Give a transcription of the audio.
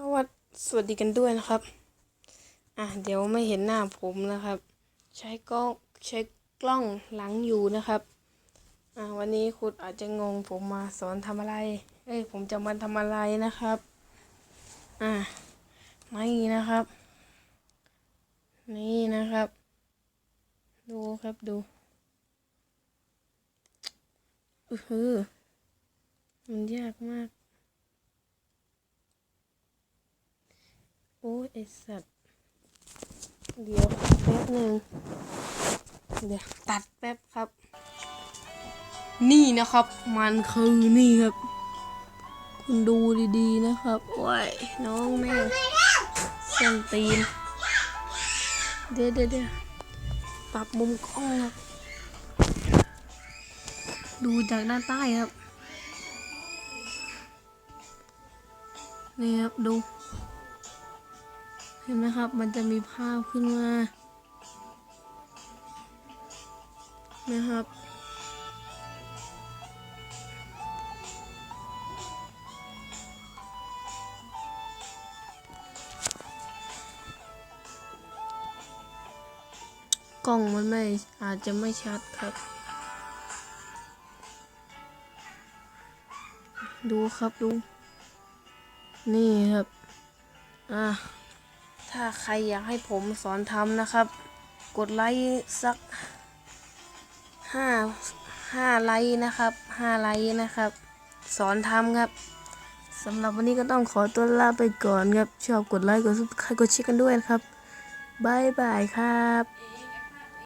สวัสสวัสดีกันด้วยนะครับ อะเดี๋ยวไม่เห็นหน้าผมนะครับ ใช้กล้องใช้กล้องหลังอยู่นะครับ อะวันนี้คุณอาจจะงงผมมาสอนทำอะไร เอ้ยผมจะมาทำอะไรนะครับ อะไม่นะครับ นี่นะครับ ดูครับดูอือหือมันยากมาก อ้ยไอสัตว์ เดี๋ยวแป๊บหนึ่งเดี๋ยวตัดแป๊บครับ นี่นะครับ มันคือนี่ครับ คุณดูดีๆนะครับโอ้ยน้องแม่ส้นตีน เดี๋ยวเดี๋ยวเดี๋ยวปรับมุมกล้องครับ ดูจากด้านใต้ครับ นี่ครับ ดู เห็นไหมครับ มันจะมีภาพขึ้นมานะครับ กล้องมันไม่อาจจะไม่ชัดครับ ดูครับดู นี่ครับ อะ ถ้าใครอยากให้ผมสอนทำนะครับ กดไลค์สักห้าห้าไลค์นะครับห้าไลค์นะครับ สอนทำครับสำหรับวันนี้ก็ต้องขอตัวลาไปก่อนครับ ชอบกดไลค์กดซับสไครต์กดแชร์กันด้วยนะครับบายบายครับ